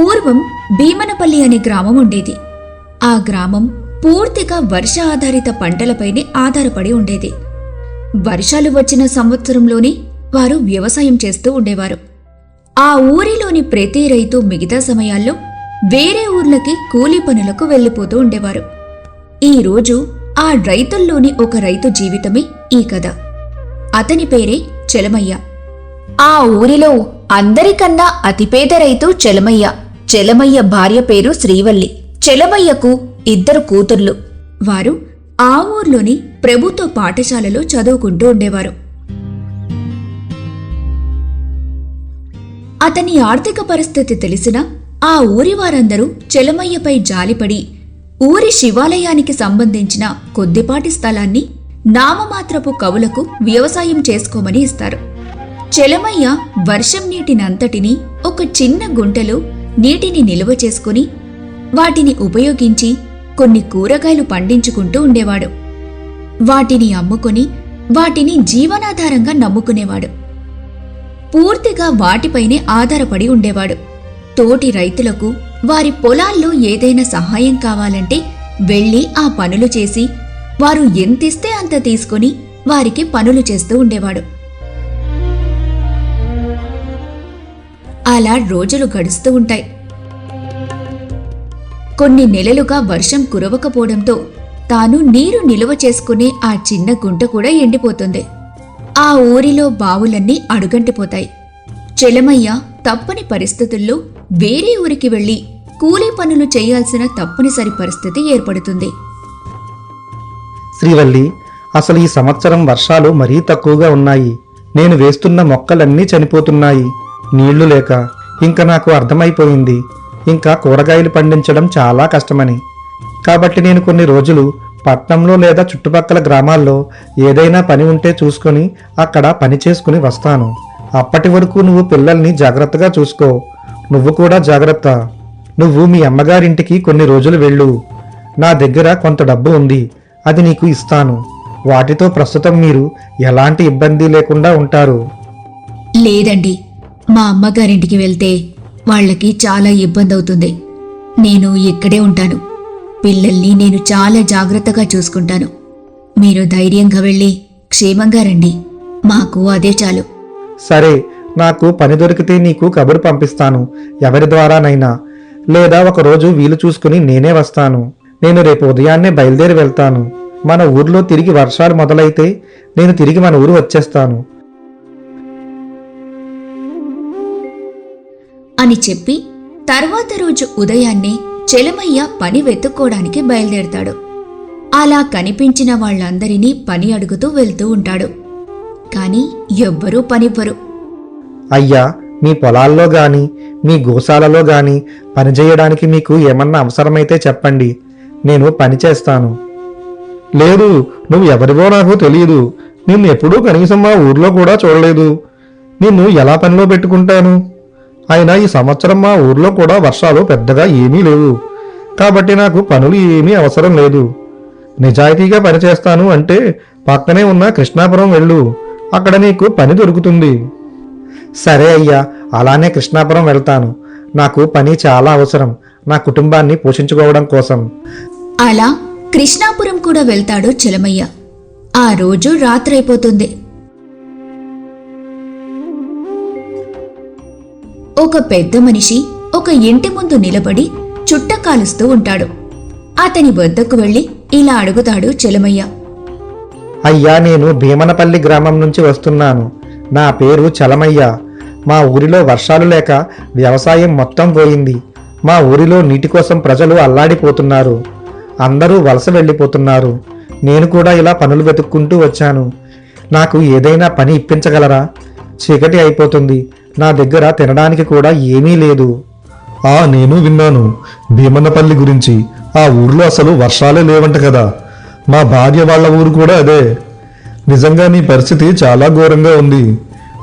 పూర్వం భీమనపల్లి అనే గ్రామం ఉండేది. ఆ గ్రామం పూర్తిగా వర్ష ఆధారిత పంటలపైనే ఆధారపడి ఉండేది. వర్షాలు వచ్చిన సంవత్సరంలోనే వారు వ్యవసాయం చేస్తూ ఉండేవారు. ఆ ఊరిలోని ప్రతి రైతు మిగతా సమయాల్లో వేరే ఊర్లకి కూలీ పనులకు వెళ్ళిపోతూ ఉండేవారు. ఈ రోజు ఆ రైతుల్లోని ఒక రైతు జీవితమే ఈ కథ. అతని పేరే చెలమయ్య. ఆ ఊరిలో అందరికన్నా అతిపేద రైతు చెలమయ్య. చెలమయ్య భార్య పేరు శ్రీవల్లి. చెలమయ్యకు ఇద్దరు కూతుర్లు. వారు ఆ ఊర్లోని ప్రభుత్వ పాఠశాలలో చదువుకుంటూ ఉండేవారు. అతని ఆర్థిక పరిస్థితి తెలిసిన ఆ ఊరి వారందరూ చెలమయ్యపై జాలిపడి ఊరి శివాలయానికి సంబంధించిన కొద్దిపాటి స్థలాన్ని నామమాత్రపు కవులకు వ్యవసాయం చేసుకోమని ఇస్తారు. చెలమయ్య వర్షం నీటినంతటినీ ఒక చిన్న గుంటలో నీటిని నిల్వ చేసుకుని వాటిని ఉపయోగించి కొన్ని కూరగాయలు పండించుకుంటూ ఉండేవాడు. వాటిని అమ్ముకొని వాటిని జీవనాధారంగా నమ్ముకునేవాడు. పూర్తిగా వాటిపైనే ఆధారపడి ఉండేవాడు. తోటి రైతులకు వారి పొలాల్లో ఏదైనా సహాయం కావాలంటే వెళ్ళి ఆ పనులు చేసి వారు ఎంతిస్తే అంత తీసుకొని వారికి పనులు చేస్తూ ఉండేవాడు. అలా రోజులు గడుస్తూ ఉంటాయి. కొన్ని నెలలుగా వర్షం కురవకపోవడంతో తాను నీరు నిలువ చేసుకునే ఆ చిన్న గుంట కూడా ఎండిపోతుంది. ఆ ఊరిలో బావులన్నీ అడుగంటిపోతాయి. చెలమయ్య తప్పని పరిస్థితుల్లో వేరే ఊరికి వెళ్ళి కూలీ పనులు చేయాల్సిన తప్పనిసరి పరిస్థితి ఏర్పడుతుంది. శ్రీవల్లి అసలు ఈ సంవత్సరం వర్షాలు మరీ తక్కువగా ఉన్నాయి. నేను వేస్తున్న మొక్కలన్నీ చనిపోతున్నాయి. నీళ్ళు లేక ఇంకా నాకు అర్థమైపోయింది. ఇంకా కూరగాయలు పండించడం చాలా కష్టమని. కాబట్టి నేను కొన్ని రోజులు పట్నంలో లేదా చుట్టుపక్కల గ్రామాల్లో ఏదైనా పని ఉంటే చూసుకొని అక్కడ పని చేసుకుని వస్తాను. అప్పటి వరకు నువ్వు పిల్లల్ని జాగ్రత్తగా చూసుకో. నువ్వు కూడా జాగ్రత్త. నువ్వు మీ అమ్మగారింటికి కొన్ని రోజులు వెళ్ళు. నా దగ్గర కొంత డబ్బు ఉంది. అది నీకు ఇస్తాను. వాటితో ప్రస్తుతం మీరు ఎలాంటి ఇబ్బంది లేకుండా ఉంటారు. లేదండి. మా అమ్మగారింటికి వెళ్తే వాళ్ళకి చాలా ఇబ్బంది అవుతుంది నేను ఇక్కడే ఉంటాను. పిల్లల్ని నేను చాలా జాగ్రత్తగా చూసుకుంటాను. మీరు ధైర్యంగా వెళ్ళి క్షేమంగా రండి. మాకు అదే చాలు. సరే నాకు పని దొరికితే నీకు కబురు పంపిస్తాను. ఎవరి ద్వారానైనా. లేదా ఒకరోజు వీలు చూసుకుని నేనే వస్తాను. నేను రేపు ఉదయాన్నే బయలుదేరి వెళ్తాను. మన ఊర్లో తిరిగి వర్షాలు మొదలైతే నేను తిరిగి మన ఊరు వచ్చేస్తాను. అని చెప్పి తర్వాత రోజు ఉదయాన్నే చెలమయ్య పని వెతుక్కోవడానికి బయలుదేరతాడు. అలా కనిపించిన వాళ్ళందరినీ పని అడుగుతూ వెళ్తూ ఉంటాడు. కాని ఎవ్వరూ పనివ్వరు. అయ్యా మీ పొలాల్లో గాని మీ గోశాలలో గాని పనిచేయడానికి మీకు ఏమన్నా అవసరమైతే చెప్పండి. నేను పని చేస్తాను. లేదు నువ్వు ఎవరివో నాకు తెలియదు నిన్ను ఎప్పుడూ కనీసం మా ఊర్లో కూడా చూడలేదు. నిన్ను ఎలా పనిలో పెట్టుకుంటాను? అయినా ఈ సంవత్సరం మా ఊర్లో కూడా వర్షాలు పెద్దగా ఏమీ లేవు. కాబట్టి నాకు పనులు ఏమీ అవసరం లేదు. నిజాయితీగా పనిచేస్తాను అంటే పక్కనే ఉన్న కృష్ణాపురం వెళ్ళు. అక్కడ నీకు పని దొరుకుతుంది. సరే అయ్యా అలానే కృష్ణాపురం వెళ్తాను. నాకు పని చాలా అవసరం. నా కుటుంబాన్ని పోషించుకోవడం కోసం. అలా కృష్ణాపురం కూడా వెళ్తాడు చెలమయ్య. ఆ రోజు రాత్రైపోతుంది. ఒక పెద్ద మనిషి ఒక ఇంటి ముందు నిలబడి చుట్ట కాలుస్తూ ఉంటాడు. అతని వద్దకు వెళ్ళి ఇలా అడుగుతాడు చెలమయ్య. అయ్యా నేను భీమనపల్లి గ్రామం నుంచి వస్తున్నాను. నా పేరు చలమయ్య. మా ఊరిలో వర్షాలు లేక వ్యవసాయం మొత్తం పోయింది. మా ఊరిలో నీటి కోసం ప్రజలు అల్లాడిపోతున్నారు. అందరూ వలస వెళ్ళిపోతున్నారు. నేను కూడా ఇలా పనులు వెతుక్కుంటూ వచ్చాను. నాకు ఏదైనా పని ఇప్పించగలరా? చీకటి అయిపోతుంది. నా దగ్గర తినడానికి కూడా ఏమీ లేదు. ఆ నేను విన్నాను. భీమన్నపల్లి గురించి. ఆ ఊర్లో అసలు వర్షాలే లేవంట కదా. మా భార్య వాళ్ళ ఊరు కూడా అదే. నిజంగా నీ పరిస్థితి చాలా ఘోరంగా ఉంది.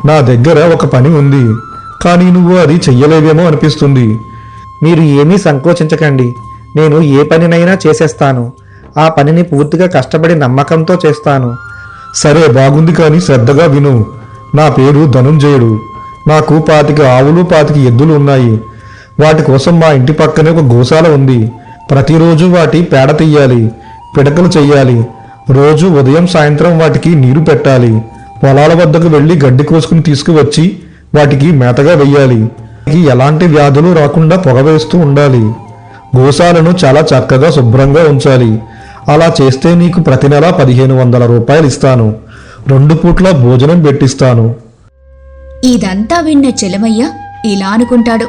నా దగ్గర ఒక పని ఉంది. కానీ నువ్వు అది చెయ్యలేవేమో అనిపిస్తుంది. మీరు ఏమీ సంకోచించకండి. నేను ఏ పనినైనా చేసేస్తాను. ఆ పనిని పూర్తిగా కష్టపడి నమ్మకంతో చేస్తాను. సరే బాగుంది కానీ శ్రద్ధగా విను. నా పేరు ధనుంజయుడు. నాకు పాతికి ఆవులు పాతిక ఎద్దులు ఉన్నాయి. వాటి కోసం మా ఇంటి పక్కనే ఒక గోశాల ఉంది. ప్రతిరోజు వాటి పేడ తీయాలి పిడకలు చెయ్యాలి. రోజు ఉదయం సాయంత్రం వాటికి నీరు పెట్టాలి. పొలాల వద్దకు వెళ్ళి గడ్డి కోసుకుని తీసుకువచ్చి వాటికి మేతగా వెయ్యాలి. వాటికి ఎలాంటి వ్యాధులు రాకుండా పొగవేస్తూ ఉండాలి. గోశాలను చాలా చక్కగా శుభ్రంగా ఉంచాలి. అలా చేస్తే నీకు ప్రతి నెల పదిహేను వందల రూపాయలు ఇస్తాను. రెండు పూట్ల భోజనం పెట్టిస్తాను. ఇదంతా విన్న చెలమయ్య ఇలా అనుకుంటాడు.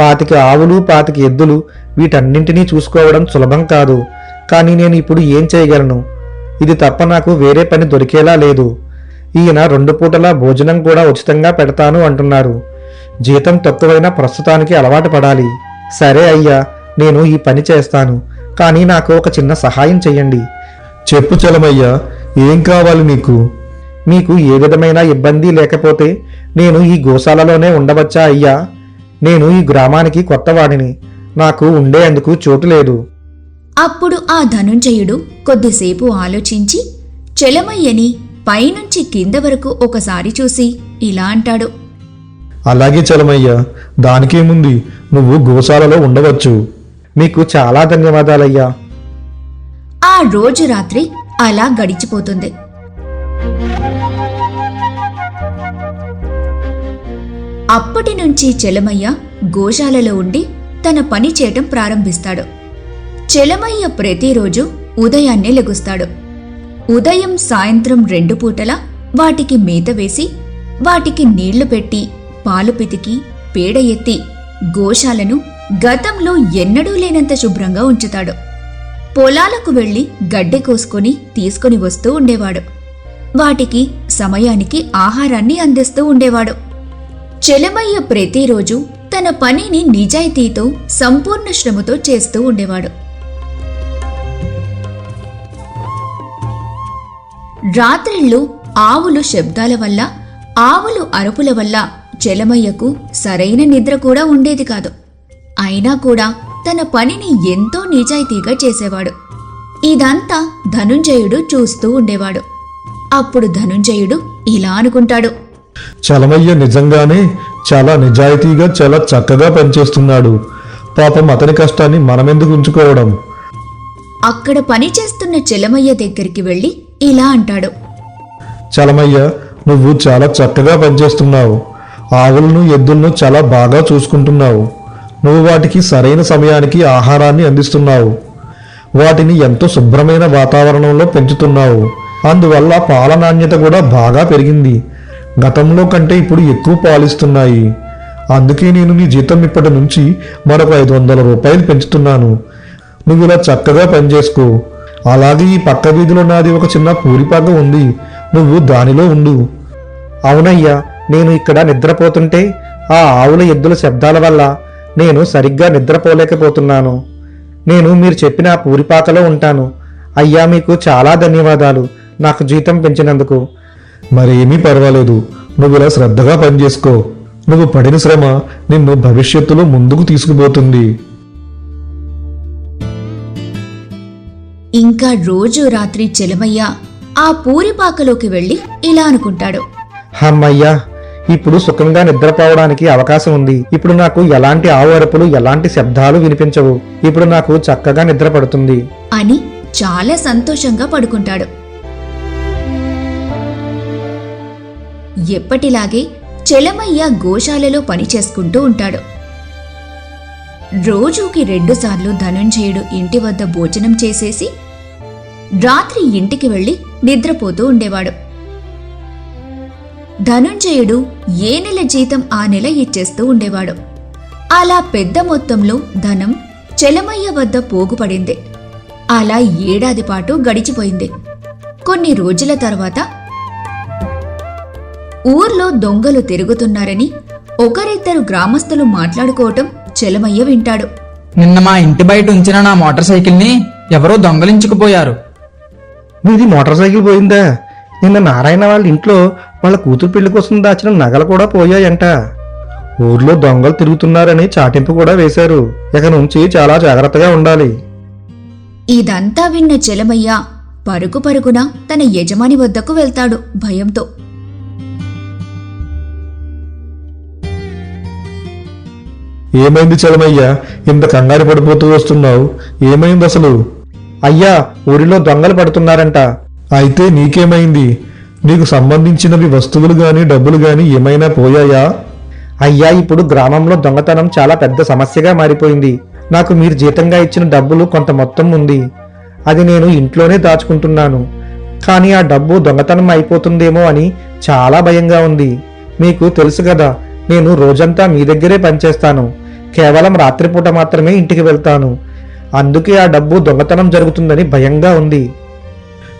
పాతిక ఆవులు పాతిక ఎద్దులు వీటన్నింటినీ చూసుకోవడం సులభం కాదు. కానీ నేను ఇప్పుడు ఏం చేయగలను? ఇది తప్ప నాకు వేరే పని దొరికేలా లేదు. ఈయన రెండు పూటలా భోజనం కూడా ఉచితంగా పెడతాను అంటున్నారు. జీతం తక్కువైనా ప్రస్తుతానికి అలవాటు పడాలి. సరే అయ్యా నేను ఈ పని చేస్తాను. కానీ నాకు ఒక చిన్న సహాయం చెయ్యండి. చెప్పు చలమయ్యా ఏం కావాలి నీకు? మీకు ఏ విధమైన ఇబ్బంది లేకపోతే నేను ఈ గోశాలలోనే ఉండవచ్చా అయ్యా? నేను ఈ గ్రామానికి కొత్తవాడిని. నాకు ఉండేందుకు చోటు లేదు. అప్పుడు ఆ ధనుంజయుడు కొద్దిసేపు ఆలోచించి చెలమయ్యని పైనుంచి కింద వరకు ఒకసారి చూసి ఇలా అంటాడు. అలాగే చలమయ్యా దానికేముంది? నువ్వు గోశాలలో ఉండవచ్చు. మీకు చాలా ధన్యవాదాలయ్యా. ఆ రోజు రాత్రి అలా గడిచిపోతుంది. అప్పటి నుంచి చెలమయ్య గోశాలలో ఉండి తన పని చేయటం ప్రారంభిస్తాడు. చెలమయ్య ప్రతిరోజు ఉదయాన్నే లెగుస్తాడు. ఉదయం సాయంత్రం రెండు పూటల వాటికి మేత వేసి వాటికి నీళ్ళు పెట్టి పాలు పితికి పేడ ఎత్తి గోశాలను గతంలో ఎన్నడూ లేనంత శుభ్రంగా ఉంచుతాడు. పొలాలకు వెళ్ళి గడ్డి కోసుకొని తీసుకొని వస్తూ ఉండేవాడు. వాటికి సమయానికి ఆహారాన్ని అందిస్తూ ఉండేవాడు. చెలమయ్య ప్రతిరోజు తన పనిని నిజాయితీతో సంపూర్ణ శ్రమతో చేస్తూ ఉండేవాడు. రాత్రిళ్ళు ఆవులు శబ్దాల వల్ల ఆవులు అరుపుల వల్ల చెలమయ్యకు సరైన నిద్ర కూడా ఉండేది కాదు. అయినా కూడా తన పనిని ఎంతో నిజాయితీగా చేసేవాడు. ఇదంతా ధనుంజయుడు చూస్తూ ఉండేవాడు. అప్పుడు ధనుంజయుడు ఇలా అనుకుంటాడు. చలమయ్య నిజంగానే చాలా నిజాయితీగా చాలా చక్కగా పనిచేస్తున్నాడు. పాపం అతని కష్టాన్ని మనమెందుకు ఉంచుకోవడం? అక్కడ పనిచేస్తున్న చెలమయ్య దగ్గరికి వెళ్ళి ఇలా అంటాడు. చలమయ్య నువ్వు చాలా చక్కగా పనిచేస్తున్నావు. ఆవులను ఎద్దులను చాలా బాగా చూసుకుంటున్నావు. నువ్వు వాటికి సరైన సమయానికి ఆహారాన్ని అందిస్తున్నావు. వాటిని ఎంతో శుభ్రమైన వాతావరణంలో పెంచుతున్నావు. అందువల్ల పాల నాణ్యత కూడా బాగా పెరిగింది. గతంలో కంటే ఇప్పుడు ఎక్కువ పాలిస్తున్నాయి. అందుకే నేను నీ జీతం ఇప్పటి నుంచి మరొక ఐదు వందల రూపాయలు పెంచుతున్నాను. నువ్వు ఇలా చక్కగా పనిచేసుకో. అలాగే ఈ పక్క వీధిలో నాది ఒక చిన్న పూరిపాక ఉంది. నువ్వు దానిలో ఉండు. అవునయ్యా నేను ఇక్కడ నిద్రపోతుంటే ఆ ఆవుల ఎద్దుల శబ్దాల వల్ల నేను సరిగ్గా నిద్రపోలేకపోతున్నాను. నేను మీరు చెప్పిన పూరిపాకలో ఉంటాను. అయ్యా మీకు చాలా ధన్యవాదాలు. నాకు జీతం పెంచినందుకు. మరేమీ పర్వాలేదు. నువ్వు ఇలా శ్రద్ధగా పనిచేసుకో నువ్వు పడిన శ్రమ నిన్ను భవిష్యత్తులో ముందుకు తీసుకుపోతుంది. ఇంకా రోజు రాత్రి చెలమయ్య ఆ పూరిపాకలోకి వెళ్ళి ఇలా అనుకుంటాడు. హమ్మయ్యా ఇప్పుడు సుఖంగా నిద్రపోవడానికి అవకాశం ఉంది. ఇప్పుడు నాకు ఎలాంటి ఆవు అరుపులు ఎలాంటి శబ్దాలు వినిపించవు. ఇప్పుడు నాకు చక్కగా నిద్ర పడుతుంది అని చాలా సంతోషంగా పడుకుంటాడు. ఎప్పటిలాగే చెలమయ్య గోశాలలో పని చేసుకుంటూ ఉంటాడు. రోజుకి రెండుసార్లు ధనుంజయుడు ఇంటి వద్ద భోజనం చేసేసి రాత్రి ఇంటికి వెళ్ళి నిద్రపోతూ ఉండేవాడు. ధనుంజయుడు ఏ నెల జీతం ఆ నెల ఇచ్చేస్తూ ఉండేవాడు. అలా పెద్ద మొత్తంలో ధనం చెలమయ్య వద్ద పోగుపడింది. అలా ఏడాది పాటు గడిచిపోయింది. కొన్ని రోజుల తర్వాత ఊర్లో దొంగలు తిరుగుతున్నారని ఒకరిద్దరు గ్రామస్తులు మాట్లాడుకోవటం చెలమయ్య వింటాడు. నిన్న మా ఇంటి బయట ఉంచిన నా మోటార్ సైకిల్ని ఎవరో దొంగలించుకుపోయారు. మీది మోటార్ సైకిల్ పోయిందా? నిన్న నారాయణ వాళ్ళ ఇంట్లో వాళ్ళ కూతురు పెళ్ళి కోసం దాచిన నగలు కూడా పోయాయంట. ఊర్లో దొంగలు తిరుగుతున్నారని చాటింపు కూడా వేశారు. ఇక నుంచి చాలా జాగ్రత్తగా ఉండాలి. ఇదంతా విన్న చెలమయ్య పరుగు పరుగున తన యజమాని వద్దకు వెళ్తాడు భయంతో. ఏమైంది చలమయ్యా? ఇంత కంగారు పడిపోతూ వస్తున్నావు. ఏమైంది అసలు? అయ్యా ఊరిలో దొంగలు పడుతున్నారంట. అయితే నీకేమైంది? నీకు సంబంధించినవి వస్తువులు గాని డబ్బులు గాని ఏమైనా పోయాయా? అయ్యా ఇప్పుడు గ్రామంలో దొంగతనం చాలా పెద్ద సమస్యగా మారిపోయింది. నాకు మీరు జీతంగా ఇచ్చిన డబ్బులు కొంత మొత్తం ఉంది. అది నేను ఇంట్లోనే దాచుకుంటున్నాను. కానీ ఆ డబ్బు దొంగతనం అయిపోతుందేమో అని చాలా భయంగా ఉంది. మీకు తెలుసు కదా నేను రోజంతా మీ దగ్గరే పనిచేస్తాను. కేవలం రాత్రిపూట మాత్రమే ఇంటికి వెళ్తాను. అందుకే ఆ డబ్బు దొంగతనం జరుగుతుందని భయంగా ఉంది.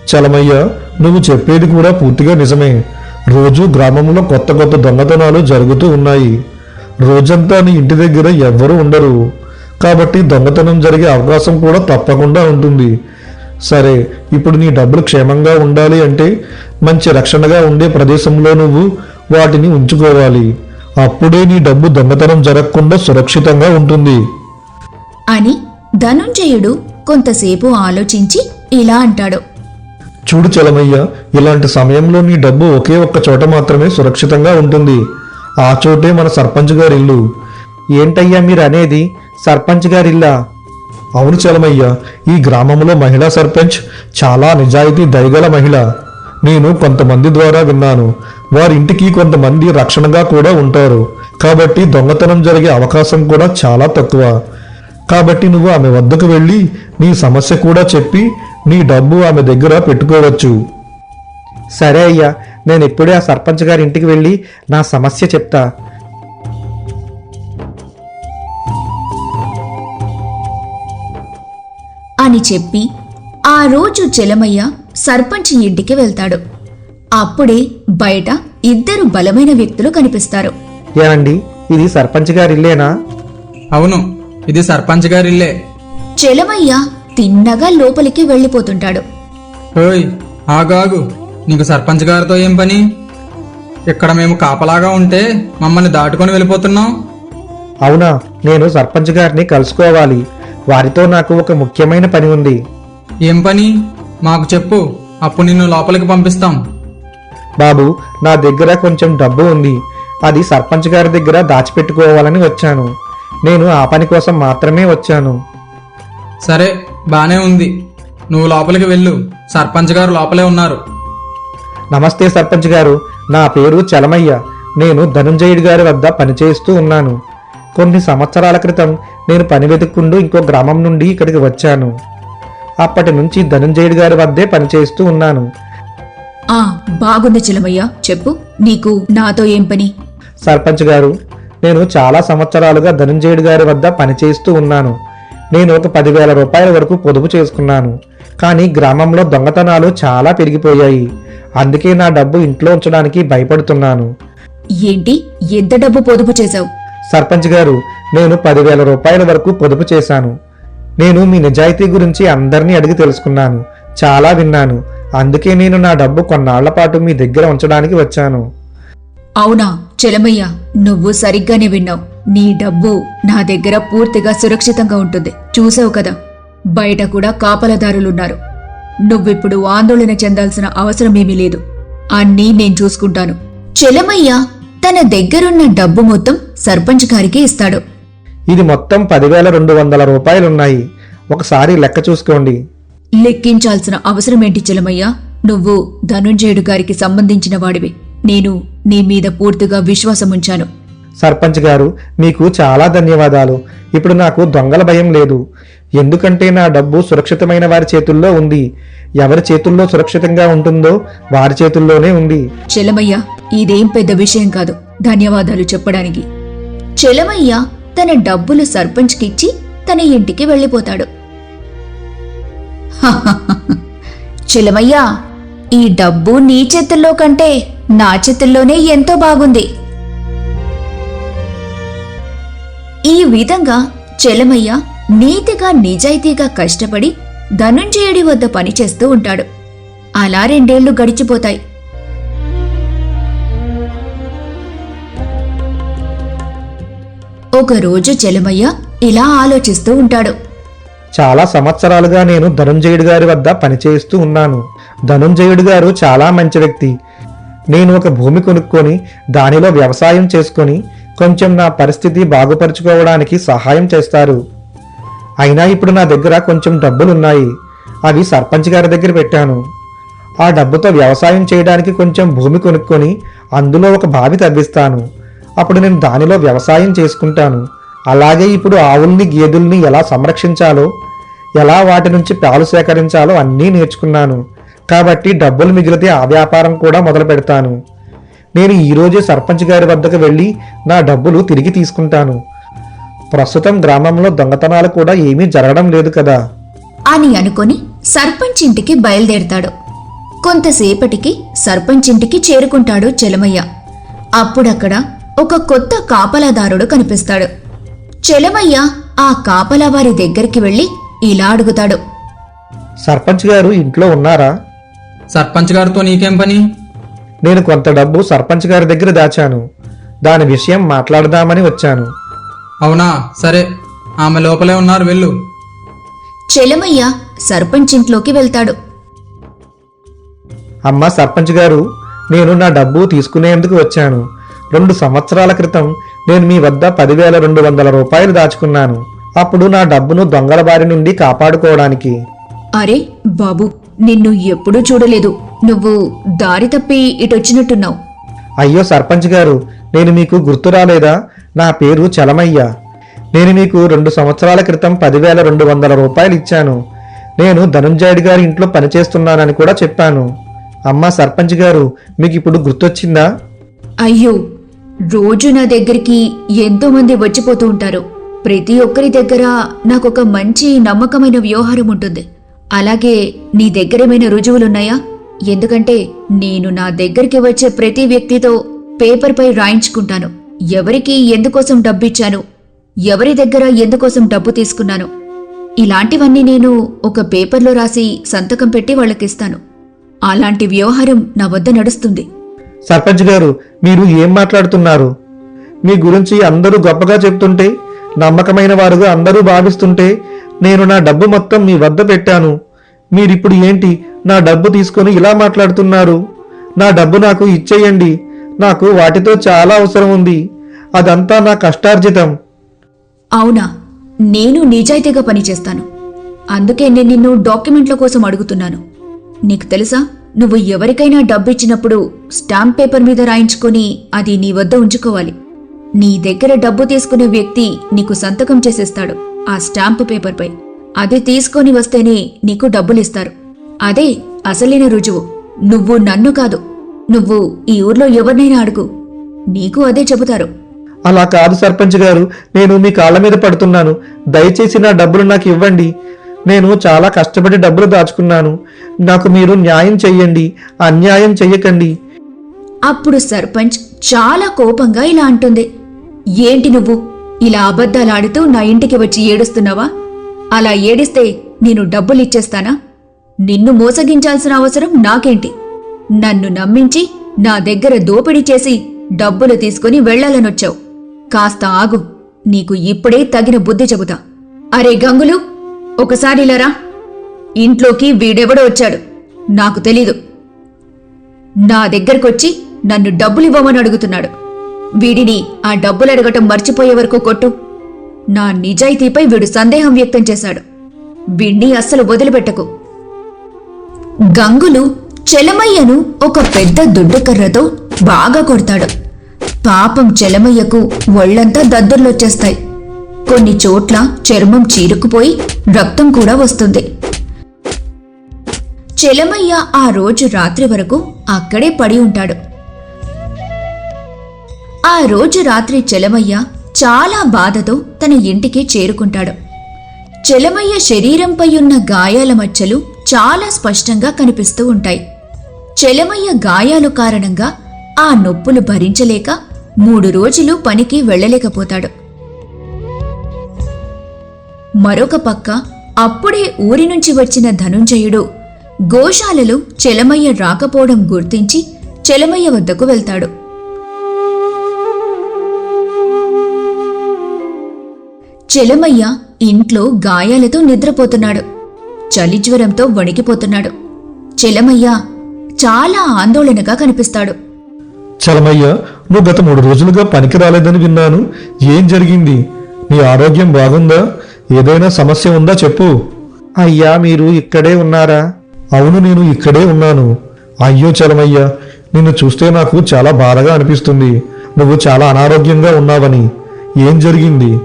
చలమయ్య నువ్వు చెప్పేది కూడా పూర్తిగా నిజమే. రోజు గ్రామంలో కొత్త కొత్త దొంగతనాలు జరుగుతూ ఉన్నాయి. రోజంతా నీ ఇంటి దగ్గర ఎవ్వరూ ఉండరు. కాబట్టి దొంగతనం జరిగే అవకాశం కూడా తప్పకుండా ఉంటుంది. సరే ఇప్పుడు నీ డబ్బులు క్షేమంగా ఉండాలి అంటే మంచి రక్షణగా ఉండే ప్రదేశంలో నువ్వు వాటిని ఉంచుకోవాలి. అప్పుడే నీ డబ్బు దొంగతనం జరగకుండా సురక్షితంగా ఉంటుంది. అని ధనుంజయుడు కొంతసేపు ఆలోచించి ఇలా అంటాడు. చూడు చలమయ్య ఇలాంటి సమయంలో నీ డబ్బు ఒకే ఒక్క చోట మాత్రమే సురక్షితంగా ఉంటుంది. ఆ చోటే మన సర్పంచ్ గారి ఇల్లు ఏంటయ్యా మీరు అనేది సర్పంచ్ గారిల్లా? అవును చలమయ్య ఈ గ్రామంలో మహిళా సర్పంచ్ చాలా నిజాయితీ దయగల మహిళ. నేను కొంతమంది ద్వారా విన్నాను. వారి ఇంటికి కొంతమంది రక్షణగా కూడా ఉంటారు. కాబట్టి దొంగతనం జరిగే అవకాశం కూడా చాలా తక్కువ. కాబట్టి నువ్వు ఆమె వద్దకు వెళ్ళి నీ సమస్య కూడా చెప్పి నీ డబ్బు ఆమె దగ్గర పెట్టుకోవచ్చు. సరే అయ్యా నేను ఇప్పుడే ఆ సర్పంచ్ గారి ఇంటికి వెళ్ళి నా సమస్య చెప్తా. అని చెప్పి ఆ రోజు చెలమయ్య సర్పంచ్ ఇంటికి వెళ్తాడు. అప్పుడే బయట ఇద్దరు బలమైన వ్యక్తులు కనిపిస్తారు. ఏమండి? ఇది సర్పంచ్ గారి ఇల్లేనా అవును ఇది సర్పంచ్ గారిల్లే. చెలమయ్య తిన్నగా లోపలికి వెళ్ళిపోతుంటాడు. ఓయ్ ఆగాగు. నీకు సర్పంచ్ గారితో ఏం పని? ఇక్కడ మేము కాపలాగా ఉంటే మమ్మల్ని దాటుకొని వెళ్ళిపోతున్నావు అవునా? నేను సర్పంచ్ గారిని కలుసుకోవాలి. వారితో నాకు ఒక ముఖ్యమైన పని ఉంది. ఏం పని? మాకు చెప్పు. అప్పుడు నిన్ను లోపలికి పంపిస్తాం. బాబు నా దగ్గర కొంచెం డబ్బు ఉంది. అది సర్పంచ్ గారి దగ్గర దాచిపెట్టుకోవాలని వచ్చాను. నేను ఆ పని కోసం మాత్రమే వచ్చాను. సరే బానే ఉంది. నువ్వు లోపలికి వెళ్ళు. సర్పంచ్ గారు లోపలే ఉన్నారు. నమస్తే సర్పంచ్ గారు. నా పేరు చలమయ్య. నేను ధనుంజయుడి గారి వద్ద పనిచేస్తూ ఉన్నాను. కొన్ని సంవత్సరాల క్రితం నేను పని వెతుక్కుంటూ ఇంకో గ్రామం నుండి ఇక్కడికి వచ్చాను. అప్పటి నుంచి ధనుంజయుడి గారి వద్దే పనిచేస్తూ ఉన్నాను. ఆ బాగుంది చెలమయ్య. చెప్పు నీకు నాతో ఏం పని? సర్పంచ్ గారు నేను చాలా సంవత్సరాలుగా ధనుంజయుడి గారి వద్ద పనిచేస్తూ ఉన్నాను. నేను ఒక పదివేల రూపాయల వరకు పొదుపు చేసుకున్నాను. కానీ గ్రామంలో దొంగతనాలు చాలా పెరిగిపోయాయి. అందుకే నా డబ్బు ఇంట్లో ఉంచడానికి భయపడుతున్నాను. ఏంటి? ఎంత డబ్బు పొదుపు చేశావు? సర్పంచ్ గారు నేను పదివేల రూపాయల వరకు పొదుపు చేశాను. నేను మీ నిజాయితీ గురించి అందరినీ అడిగి తెలుసుకున్నాను. చాలా విన్నాను. అందుకే నేను నా డబ్బు కొన్నాళ్ళ పాటు మీ దగ్గర ఉంచడానికి వచ్చాను. అవునా చెలమయ్య నువ్వు సరిగ్గానే విన్నావు. నీ డబ్బు నా దగ్గర పూర్తిగా సురక్షితంగా ఉంటుంది. చూసావు కదా బయట కూడా కాపలదారులున్నారు. నువ్విప్పుడు ఆందోళన చెందాల్సిన అవసరమేమీ లేదు. అన్నీ నేను చూసుకుంటాను. చెలమయ్య తన దగ్గరున్న డబ్బు మొత్తం సర్పంచ్ గారికి ఇస్తాడు. ఇది మొత్తం పదివేల రెండు వందల రూపాయలున్నాయి. ఒకసారి లెక్క చూసుకోండి. లెక్కించాల్సిన అవసరమేంటి చెలమయ్య? నువ్వు ధనుంజయుడు గారికి సంబంధించిన వాడివి. నేను నీ మీద పూర్తిగా విశ్వాసముంచాను. సర్పంచ్ గారు మీకు చాలా ధన్యవాదాలు. ఇప్పుడు నాకు దొంగల భయం లేదు. ఎందుకంటే నా డబ్బు సురక్షితమైన వారి చేతుల్లో ఉంది. ఎవరి చేతుల్లో సురక్షితంగా ఉంటుందో వారి చేతుల్లోనే ఉంది. చెలమయ్య ఇదేం పెద్ద విషయం కాదు. ధన్యవాదాలు చెప్పడానికి. చెలమయ్య తన డబ్బులు సర్పంచ్కిచ్చి తన ఇంటికి వెళ్ళిపోతాడు. చెలమయ్య ఈ డబ్బు నీ చేతుల్లో కంటే నా చేతుల్లోనే ఎంతో బాగుంది. ఈ విధంగా చెలమయ్య నీతిగా నిజాయితీగా కష్టపడి ధనుంజయుడి వద్ద పనిచేస్తూ ఉంటాడు. అలా రెండేళ్ళు గడిచిపోతాయి. ఒకరోజు చెలమయ్య ఇలా ఆలోచిస్తూ ఉంటాడు. చాలా సంవత్సరాలుగా నేను ధనుంజయుడి గారి వద్ద పనిచేస్తూ ఉన్నాను. ధనుంజయుడు గారు చాలా మంచి వ్యక్తి. నేను ఒక భూమి కొనుక్కొని దానిలో వ్యవసాయం చేసుకొని కొంచెం నా పరిస్థితి బాగుపరుచుకోవడానికి సహాయం చేస్తారు. అయినా ఇప్పుడు నా దగ్గర కొంచెం డబ్బులున్నాయి. అవి సర్పంచ్ గారి దగ్గర పెట్టాను. ఆ డబ్బుతో వ్యవసాయం చేయడానికి కొంచెం భూమి కొనుక్కొని అందులో ఒక బావి తవ్విస్తాను. అప్పుడు నేను దానిలో వ్యవసాయం చేసుకుంటాను. అలాగే ఇప్పుడు ఆవుల్ని గేదెల్ని ఎలా సంరక్షించాలో ఎలా వాటి నుంచి పాలు సేకరించాలో అన్నీ నేర్చుకున్నాను. కాబట్టి డబ్బులు మిగిలితే ఆ వ్యాపారం కూడా మొదలు పెడతాను. నేను ఈరోజే సర్పంచ్ గారి వద్దకు వెళ్ళి నా డబ్బులు తిరిగి తీసుకుంటాను. ప్రస్తుతం గ్రామంలో దొంగతనాలు కూడా ఏమీ జరగడం లేదు కదా. అని అనుకొని సర్పంచ్ ఇంటికి బయలుదేరతాడు. కొంతసేపటికి సర్పంచ్ ఇంటికి చేరుకుంటాడు చెలమయ్య. అప్పుడక్కడ ఒక కొత్త కాపలాదారుడు కనిపిస్తాడు. చెలమయ్య ఆ కాపలా వారి దగ్గరికి వెళ్ళి ఇలా అడుగుతాడు. సర్పంచ్ గారు ఇంట్లో ఉన్నారా? సర్పంచ్ గారితో నీకేం పని? నేను కొంత డబ్బు సర్పంచ్ గారి దగ్గర దాచాను. దాని విషయం మాట్లాడదామని వచ్చాను. అవునా? సరే. ఆమె లోపలే ఉన్నారు వెళ్ళు. చెలమయ్య సర్పంచ్ ఇంట్లోకి వెళ్తాడు. అమ్మ సర్పంచ్ గారు నేను నా డబ్బు తీసుకునేందుకు వచ్చాను. రెండు సంవత్సరాల క్రితం నేను మీ వద్ద పదివేల రెండు వందల రూపాయలు దాచుకున్నాను. అప్పుడు నా డబ్బును దొంగల బారి నుండి కాపాడుకోవడానికి. అరే బాబు నిన్ను ఎప్పుడూ చూడలేదు. నువ్వు దారి తప్పి ఇటొచ్చినట్టున్నావు. అయ్యో సర్పంచ్ గారు నేను మీకు గుర్తు రాలేదా? నా పేరు చలమయ్య. నేను మీకు రెండు సంవత్సరాల క్రితం పదివేల రెండు వందల రూపాయలు ఇచ్చాను. నేను ధనుంజయుడి గారి ఇంట్లో పనిచేస్తున్నానని కూడా చెప్పాను. అమ్మా సర్పంచ్ గారు మీకు ఇప్పుడు గుర్తొచ్చిందా? అయ్యో రోజు నా దగ్గరికి ఎంతో మంది వచ్చిపోతూ ఉంటారు. ప్రతి ఒక్కరి దగ్గర నాకొక మంచి నమ్మకమైన వ్యవహారం ఉంటుంది. అలాగే నీ దగ్గరేమైనా రుజువులున్నాయా? ఎందుకంటే నేను నా దగ్గరికి వచ్చే ప్రతి వ్యక్తితో పేపర్పై రాయించుకుంటాను. ఎవరికి ఎందుకోసం డబ్బిచ్చాను? ఎవరి దగ్గర ఎందుకోసం డబ్బు తీసుకున్నాను? ఇలాంటివన్నీ నేను ఒక పేపర్లో రాసి సంతకం పెట్టి వాళ్ళకిస్తాను. అలాంటి వ్యవహారం నా వద్ద నడుస్తుంది. సర్పంచ్ గారు మీరు ఏం మాట్లాడుతున్నారు? మీ గురించి అందరూ గొప్పగా చెప్తుంటే నమ్మకమైన వారుగా అందరూ భావిస్తుంటే నేను నా డబ్బు మొత్తం మీ వద్ద పెట్టాను. మీరిప్పుడు ఏంటి నా డబ్బు తీసుకొని ఇలా మాట్లాడుతున్నారు? నా డబ్బు నాకు ఇచ్చేయండి. నాకు వాటితో చాలా అవసరం ఉంది. అదంతా నా కష్టార్జితం. అవునా? నేను నిజాయితీగా పనిచేస్తాను. అందుకే నేను నిన్ను డాక్యుమెంట్ల కోసం అడుగుతున్నాను. నీకు తెలుసా? నువ్వు ఎవరికైనా డబ్బు ఇచ్చినప్పుడు స్టాంప్ పేపర్ మీద రాయించుకొని అది నీ వద్ద ఉంచుకోవాలి. నీ దగ్గర డబ్బు తీసుకునే వ్యక్తి నీకు సంతకం చేసేస్తాడు ఆ స్టాంప్ పేపర్పై. అది తీసుకొని వస్తేనే నీకు డబ్బులిస్తారు. అదే అసలైన రుజువు. నువ్వు నన్ను కాదు. నువ్వు ఈ ఊర్లో ఎవరినైనా అడుగు. నీకు అదే చెబుతారు. అలా కాదు సర్పంచ్ గారు. నేను మీ కాళ్ళ మీద పడుతున్నాను. దయచేసి నా డబ్బులు నాకు ఇవ్వండి. నేను చాలా కష్టపడి డబ్బులు దాచుకున్నాను. నాకు మీరు న్యాయం చెయ్యండి అన్యాయం చెయ్యకండి. అప్పుడు సర్పంచ్ చాలా కోపంగా ఇలా అంటుంది. ఏంటి నువ్వు? ఇలా అబద్ధాలాడుతూ నా ఇంటికి వచ్చి ఏడుస్తున్నావా? అలా ఏడిస్తే నేను డబ్బులు ఇచ్చేస్తానా నిన్ను మోసగించాల్సిన అవసరం నాకేంటి? నన్ను నమ్మించి నా దగ్గర దోపిడీ చేసి డబ్బులు తీసుకుని వెళ్ళాలనొచ్చావు కాస్త ఆగు నీకు ఇప్పుడే తగిన బుద్ధి చెబుతా. అరే గంగులు! ఒకసారి ఇలారా ఇంట్లోకి వీడెవడో వచ్చాడు. నాకు తెలీదు. నా దగ్గరకొచ్చి నన్ను డబ్బులివ్వమని అడుగుతున్నాడు. వీడిని ఆ డబ్బులు అడగటం మర్చిపోయే వరకు కొట్టు. నా నిజాయితీపై వీడు సందేహం వ్యక్తం చేశాడు. వీణ్ణి అస్సలు వదిలిపెట్టకు. గంగులు చెలమయ్యను ఒక పెద్ద దుడ్డుకర్రతో బాగా కొడతాడు. పాపం చెలమయ్యకు ఒళ్ళంతా దద్దుర్లొచ్చేస్తాయి. కొన్ని చోట్ల చర్మం చీరుకుపోయి రక్తం కూడా వస్తుంది. చెలమయ్య ఆ రోజు రాత్రి వరకు అక్కడే పడి ఉంటాడు. ఆ రోజు రాత్రి చెలమయ్య చాలా బాధతో తన ఇంటికి చేరుకుంటాడు. చెలమయ్య శరీరంపై ఉన్న గాయాల మచ్చలు చాలా స్పష్టంగా కనిపిస్తూ ఉంటాయి. చెలమయ్య గాయాలు కారణంగా ఆ నొప్పులు భరించలేక మూడు రోజులు పనికి వెళ్ళలేకపోతాడు. మరొక పక్క అప్పుడే ఊరి నుంచి వచ్చిన ధనుంజయుడు గోశాలలో చెలమయ్య రాకపోవడం గుర్తించి చెలమయ్య వద్దకు వెళ్తాడు. చెలమయ్య ఇంట్లో గాయాలతో నిద్రపోతున్నాడు. చలి జ్వరంతో వణికిపోతున్నాడు. చెలమయ్య చాలా ఆందోళనగా కనిపిస్తాడు. చలమయ్య నువ్వు గత మూడు రోజులుగా పనికి రాలేదని విన్నాను. ఏం జరిగింది? నీ ఆరోగ్యం బాగుందా? ఏదైనా సమస్య ఉందా చెప్పు. అయ్యా మీరు ఇక్కడే ఉన్నారా? అవును నేను ఇక్కడే ఉన్నాను. అయ్యో చలమయ్యా నిన్ను చూస్తే నాకు చాలా బాధగా అనిపిస్తుంది. నువ్వు చాలా అనారోగ్యంగా ఉన్నావని. ఏం జరిగింది?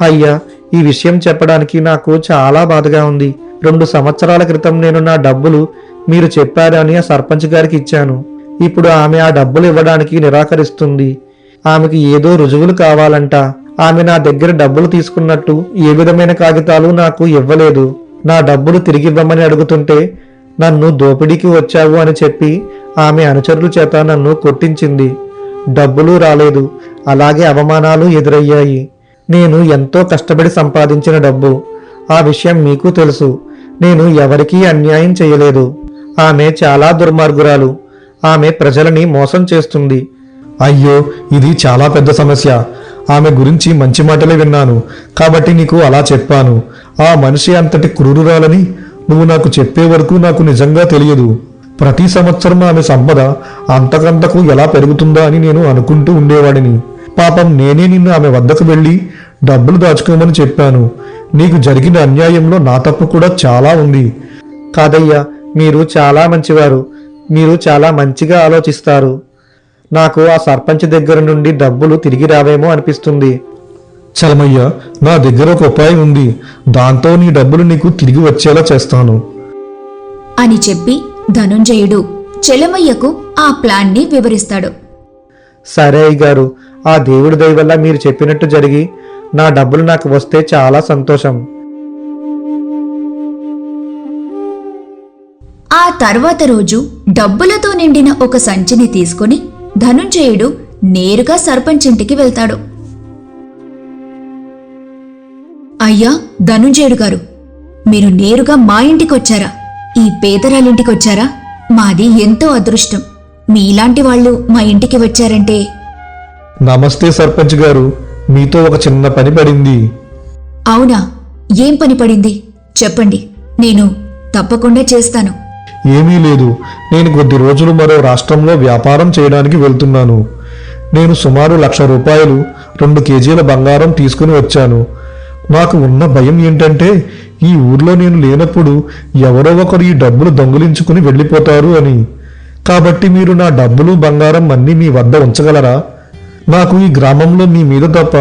అయ్యా ఈ విషయం చెప్పడానికి నాకు చాలా బాధగా ఉంది. రెండు సంవత్సరాల క్రితం నేను నా డబ్బులు మీరు చెప్పారని ఆ సర్పంచ్ గారికి ఇచ్చాను. ఇప్పుడు ఆమె ఆ డబ్బులు ఇవ్వడానికి నిరాకరిస్తుంది. ఆమెకి ఏదో రుజువులు కావాలంట. ఆమె నా దగ్గర డబ్బులు తీసుకున్నట్టు ఏ విధమైన కాగితాలు నాకు ఇవ్వలేదు. నా డబ్బులు తిరిగివ్వమని అడుగుతుంటే నన్ను దోపిడీకి వచ్చావు అని చెప్పి ఆమె అనుచరుల చేత నన్ను కొట్టించింది. డబ్బులు రాలేదు. అలాగే అవమానాలు ఎదురయ్యాయి. నేను ఎంతో కష్టపడి సంపాదించిన డబ్బు. ఆ విషయం మీకు తెలుసు. నేను ఎవరికీ అన్యాయం చేయలేదు. ఆమె చాలా దుర్మార్గురాలు. ఆమె ప్రజలని మోసం చేస్తుంది. అయ్యో ఇది చాలా పెద్ద సమస్య. ఆమె గురించి మంచి మాటలే విన్నాను. కాబట్టి నీకు అలా చెప్పాను. ఆ మనిషి అంతటి క్రూరురాలని నువ్వు నాకు చెప్పే వరకు నాకు నిజంగా తెలియదు. ప్రతి సంవత్సరం ఆమె సంపద అంతకంతకు ఎలా పెరుగుతుందా అని నేను అనుకుంటూ ఉండేవాడిని. పాపం నేనే నిన్ను ఆమె వద్దకు వెళ్ళి డబ్బులు దాచుకోమని చెప్పాను. నీకు జరిగిన అన్యాయంలో నా తప్పు కూడా చాలా ఉంది. కాదయ్యా మీరు చాలా మంచివారు. మీరు చాలా మంచిగా ఆలోచిస్తారు. నాకు ఆ సర్పంచ్ దగ్గర నుండి డబ్బులు తిరిగి రావేమో అనిపిస్తుంది. చలమయ్య నా దగ్గర ఒక ఉపాయం ఉంది. దాంతో నీ డబ్బులు నీకు తిరిగి వచ్చేలా చేస్తాను. అని చెప్పి ధనుంజయుడు చెలమయ్యకు ఆ ప్లాన్ని వివరిస్తాడు. సరే గారు ఆ దేవుడి దయ వల్ల మీరు చెప్పినట్టు జరిగి నా డబ్బులు నాకు వస్తే చాలా సంతోషం. ఆ తర్వాత రోజు డబ్బులతో నిండిన ఒక సంచిని తీసుకుని ధనుంజయుడు నేరుగా సర్పంచ్ ఇంటికి వెళ్తాడు. అయ్యా ధనుంజయుడు గారు మీరు నేరుగా మా ఇంటికొచ్చారా? ఈ పేదరాలింటికొచ్చారా? మాది ఎంతో అదృష్టం. మీలాంటి వాళ్ళు మా ఇంటికి వచ్చారంటే? నమస్తే సర్పంచ్ గారు మీతో ఒక చిన్న పని పడింది. అవునా? ఏం పని పడింది? చెప్పండి. నేను తప్పకుండా చేస్తాను. ఏమీ లేదు. నేను కొద్ది రోజులు మరో రాష్ట్రంలో వ్యాపారం చేయడానికి వెళ్తున్నాను. నేను సుమారు లక్ష రూపాయలు రెండు కేజీల బంగారం తీసుకుని వచ్చాను. నాకు ఉన్న భయం ఏంటంటే ఈ ఊర్లో నేను లేనప్పుడు ఎవరో ఒకరు ఈ డబ్బులు దొంగిలించుకుని వెళ్ళిపోతారు అని. కాబట్టి మీరు నా డబ్బులు బంగారం అన్నీ మీ వద్ద ఉంచగలరా? నాకు ఈ గ్రామంలో మీ మీద తప్ప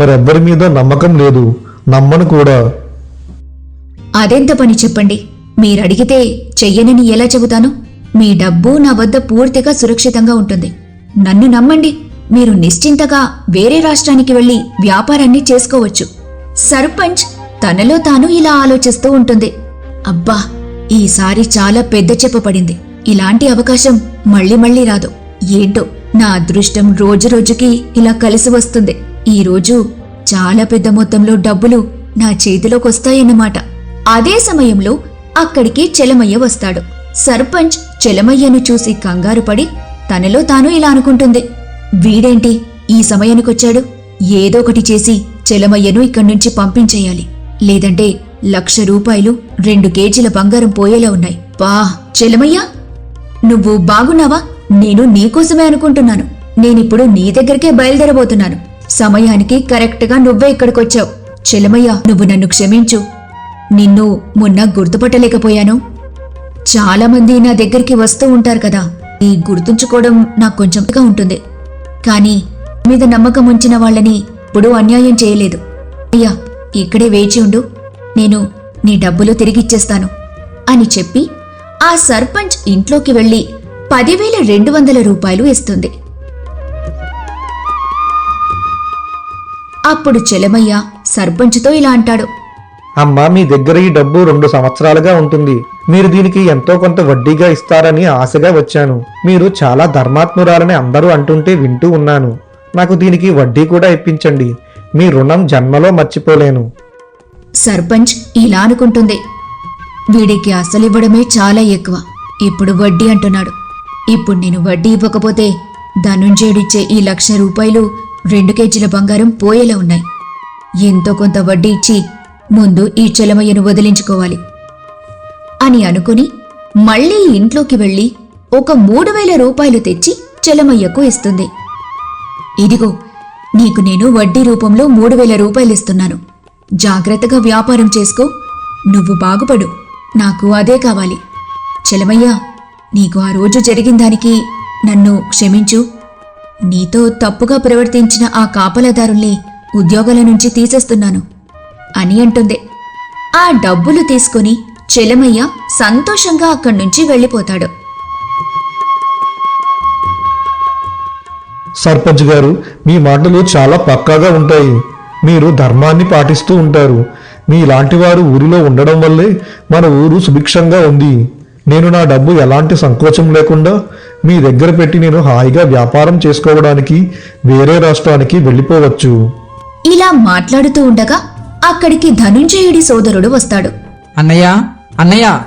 మరెవ్వరి మీద నమ్మకం లేదు. నమ్మను కూడా. అదెంత పని చెప్పండి? మీరడిగితే చెయ్యనని ఎలా చెబుతాను? మీ డబ్బు నా వద్ద పూర్తిగా సురక్షితంగా ఉంటుంది. నన్ను నమ్మండి. మీరు నిశ్చింతగా వేరే రాష్ట్రానికి వెళ్ళి వ్యాపారాన్ని చేసుకోవచ్చు. సర్పంచ్ తనలో తాను ఇలా ఆలోచిస్తూ ఉంటుంది. అబ్బా ఈసారి చాలా పెద్ద చెప్పబడింది ఇలాంటి అవకాశం మళ్ళీ మళ్ళీ రాదు. ఏంటో నా అదృష్టం రోజు రోజుకి ఇలా కలిసి వస్తుంది. ఈ రోజు చాలా పెద్ద మొత్తంలో డబ్బులు నా చేతిలోకి వస్తాయన్నమాట. అదే సమయంలో అక్కడికి చెలమయ్య వస్తాడు. సర్పంచ్ చెలమయ్యను చూసి కంగారు పడి తనలో తాను ఇలా అనుకుంటుంది. వీడేంటి? ఈ సమయానికొచ్చాడు. ఏదో ఒకటి చేసి చెలమయ్యను ఇక్కడి నుంచి పంపించేయాలి. లేదంటే లక్ష రూపాయలు రెండు కేజీల బంగారం పోయేలా ఉన్నాయి. పా చెలమయ్య! నువ్వు బాగున్నావా? నేను నీకోసమే అనుకుంటున్నాను. నేనిప్పుడు నీ దగ్గరికే బయలుదేరబోతున్నాను. సమయానికి కరెక్ట్గా నువ్వే ఇక్కడికొచ్చావు. చెలమయ్య నువ్వు నన్ను క్షమించు. నిన్ను మొన్న గుర్తుపట్టలేకపోయాను. చాలా మంది నా దగ్గరికి వస్తూ ఉంటారు కదా ఈ గుర్తుంచుకోవడం నాకు కొంచెంగా ఉంటుంది. కానీ మీద నమ్మకం ఉంచిన వాళ్ళని ఇప్పుడు అన్యాయం చేయలేదు. అయ్యా ఇక్కడే వేచి ఉండు. నేను నీ డబ్బులు తిరిగిచ్చేస్తాను అని చెప్పి ఆ సర్పంచ్ ఇంట్లోకి వెళ్ళి పదివేల రెండు వందల రూపాయలు ఇస్తుంది. అప్పుడు చెలమయ్య సర్పంచ్తో ఇలా అంటాడు. అమ్మా మీ దగ్గర ఈ డబ్బు రెండు సంవత్సరాలుగా ఉంటుంది. మీరు దీనికి ఎంతో కొంత వడ్డీగా ఇస్తారని ఆశగా వచ్చాను. మీరు చాలా ధర్మాత్మురాలని అందరూ అంటుంటే వింటూ ఉన్నాను. నాకు దీనికి వడ్డీ కూడా ఇప్పించండి. మీ రుణం జన్మలో మర్చిపోలేను. సర్పంచ్ ఇలా అనుకుంటుంది. వీడికి అసలివ్వడమే చాలా ఎక్కువ. ఇప్పుడు వడ్డీ అంటున్నాడు. ఇప్పుడు నేను వడ్డీ ఇవ్వకపోతే ధనుంజయుడిచ్చే ఈ లక్ష రూపాయలు రెండు కేజీల బంగారం పోయేలా ఉన్నాయి. ఎంతో కొంత వడ్డీ ఇచ్చి ముందు ఈ చెలమయ్యను వదిలించుకోవాలి. అని అనుకుని మళ్ళీ ఇంట్లోకి వెళ్ళి ఒక మూడు వేల రూపాయలు తెచ్చి చెలమయ్యకు ఇస్తుంది. ఇదిగో నీకు నేను వడ్డీ రూపంలో మూడు వేల రూపాయలు ఇస్తున్నాను. జాగ్రత్తగా వ్యాపారం చేసుకో. నువ్వు బాగుపడు. నాకు అదే కావాలి. చెలమయ్య నీకు ఆ రోజు జరిగిన దానికి నన్ను క్షమించు. నీతో తప్పుగా ప్రవర్తించిన ఆ కాపలాదారుల్ని ఉద్యోగాల నుంచి తీసేస్తున్నాను. అని అంటుంది. ఆ డబ్బులు తీసుకుని చెలమయ్య సంతోషంగా అక్కడి నుంచి వెళ్ళిపోతాడు. సర్పంచ్ గారు మీ మాటలు చాలా పక్కాగా ఉంటాయి. మీరు ధర్మాన్ని పాటిస్తూ ఉంటారు. మీలాంటి వారు ఊరిలో ఉండడం వల్లే మన ఊరు సుభిక్షంగా ఉంది. నేను నా డబ్బు ఎలాంటి సంకోచం లేకుండా మీ దగ్గర పెట్టి నేను హాయిగా వ్యాపారం చేసుకోవడానికి వేరే రాష్ట్రానికి వెళ్ళిపోవచ్చు. ఇలా మాట్లాడుతూ ఉండగా అక్కడికి ధనుంజయుడి సోదరుడు వస్తాడు. అన్నయ్య అన్నయ్య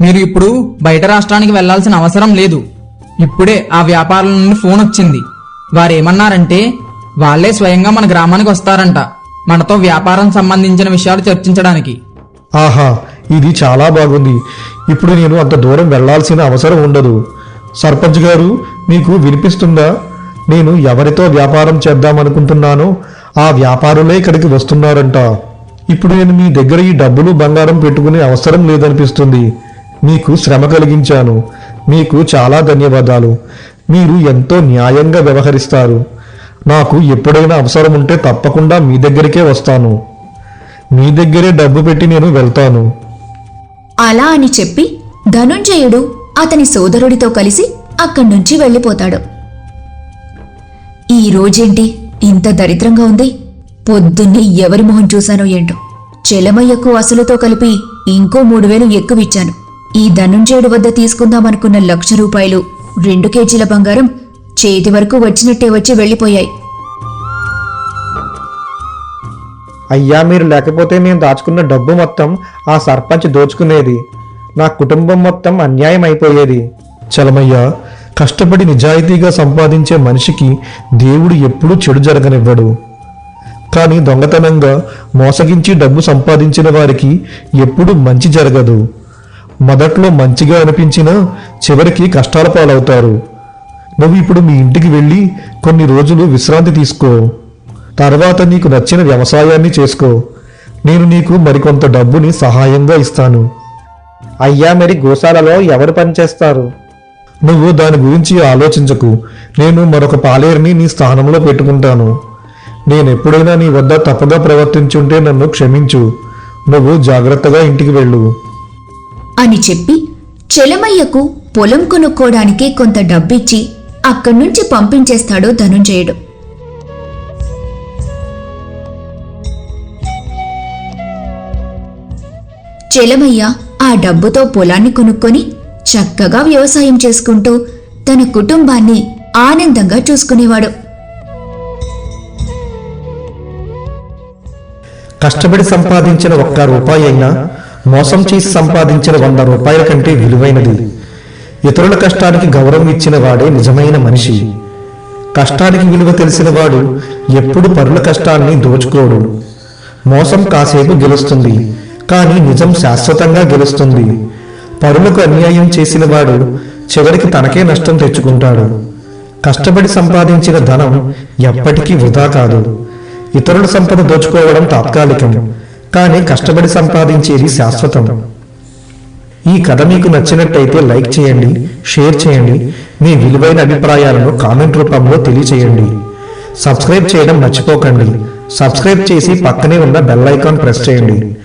మీరు ఇప్పుడు బయట రాష్ట్రానికి వెళ్ళాల్సిన అవసరం లేదు. ఇప్పుడే ఆ వ్యాపారుల నుండి ఫోన్ వచ్చింది. వారేమన్నారంటే వాళ్ళే స్వయంగా మన గ్రామానికి వస్తారంట మనతో వ్యాపారం సంబంధించిన విషయాలు చర్చించడానికి. ఆహా ఇది చాలా బాగుంది. ఇప్పుడు నేను అంత దూరం వెళ్ళాల్సిన అవసరం ఉండదు. సర్పంచ్ గారు మీకు వినిపిస్తుందా? నేను ఎవరితో వ్యాపారం చేద్దామనుకుంటున్నానో ఆ వ్యాపారులే ఇక్కడికి వస్తున్నారంట. ఇప్పుడు నేను మీ దగ్గర ఈ డబ్బులు బంగారం పెట్టుకునే అవసరం లేదనిపిస్తుంది. మీకు శ్రమ కలిగించాను. మీకు చాలా ధన్యవాదాలు. మీరు ఎంతో న్యాయంగా వ్యవహరిస్తారు. నాకు ఎప్పుడైనా అవసరం ఉంటే తప్పకుండా మీ దగ్గరికే వస్తాను. మీ దగ్గరే డబ్బు పెట్టి నేను వెళ్తాను. అలా అని చెప్పి ధనుంజయుడు అతని సోదరుడితో కలిసి అక్కడి నుంచి వెళ్ళిపోతాడు. ఈ రోజేంటి? ఇంత దరిద్రంగా ఉంది. పొద్దున్నే ఎవరి మొహం చూశానో ఏంటో? చెలమయ్యకు అసలుతో కలిపి ఇంకో మూడు వేలు ఎక్కువిచ్చాను. ఈ ధనుంజయుడు వద్ద తీసుకుందామనుకున్న లక్ష రూపాయలు రెండు కేజీల బంగారం చేతి వరకు వచ్చినట్టే వచ్చి వెళ్ళిపోయాయి. అయ్యా మీరు లేకపోతే మేము దాచుకున్న డబ్బు మొత్తం ఆ సర్పంచ్ దోచుకునేది. నా కుటుంబం మొత్తం అన్యాయం అయిపోయేది. చలమయ్య కష్టపడి నిజాయితీగా సంపాదించే మనిషికి దేవుడు ఎప్పుడూ చెడు జరగనివ్వడు. కానీ దొంగతనంగా మోసగించి డబ్బు సంపాదించిన వారికి ఎప్పుడు మంచి జరగదు. మొదట్లో మంచిగా అనిపించినా చివరికి కష్టాల పాలవుతారు. నువ్వు ఇప్పుడు మీ ఇంటికి వెళ్ళి కొన్ని రోజులు విశ్రాంతి తీసుకో. తర్వాత నీకు నచ్చిన వ్యవసాయాన్ని చేసుకో. నేను నీకు మరికొంత డబ్బుని సహాయంగా ఇస్తాను. అయ్యా మరి గోశాలలో ఎవరు పనిచేస్తారు? నువ్వు దాని గురించి ఆలోచించకు. నేను మరొక పాలేరుని నీ స్థానంలో పెట్టుకుంటాను. నేనెప్పుడైనా నీ వద్ద తప్పుగా ప్రవర్తించుంటే నన్ను క్షమించు. నువ్వు జాగ్రత్తగా ఇంటికి వెళ్ళు. అని చెప్పి చెలమయ్యకు పొలం కొనుక్కోడానికి కొంత డబ్బిచ్చి అక్కడి నుంచి పంపించేస్తాడు ధనుంజయుడు. చెలమయ్య ఆ డబ్బుతో పొలాన్ని కొనుక్కొని చక్కగా వ్యవసాయం చేసుకుంటూ తన కుటుంబాన్ని ఆనందంగా చూసుకునేవాడు. కష్టపడి సంపాదించిన ఒక్క రూపాయి అయినా మోసం చేసి సంపాదించిన వంద రూపాయల కంటే విలువైనది. ఇతరుల కష్టానికి గౌరవం ఇచ్చిన వాడే నిజమైన మనిషి. కష్టానికి విలువ తెలిసిన వాడు ఎప్పుడు పరుల కష్టాన్ని దోచుకోడు. మోసం కాసేపు గెలుస్తుంది కానీ నిజం శాశ్వతంగా గెలుస్తుంది. పరులకు అన్యాయం చేసిన వాడు చివరికి తనకే నష్టం తెచ్చుకుంటాడు. కష్టపడి సంపాదించిన ధనం ఎప్పటికీ వృధా కాదు. ఇతరుల సంపద దోచుకోవడం తాత్కాలికం కానీ కష్టపడి సంపాదించేది శాశ్వతం. ఈ కథ మీకు నచ్చినట్టయితే లైక్ చేయండి షేర్ చేయండి మీ విలువైన అభిప్రాయాలను కామెంట్ రూపంలో తెలియచేయండి. సబ్స్క్రైబ్ చేయడం మర్చిపోకండి. సబ్స్క్రైబ్ చేసి పక్కనే ఉన్న బెల్ ఐకాన్ ప్రెస్ చేయండి.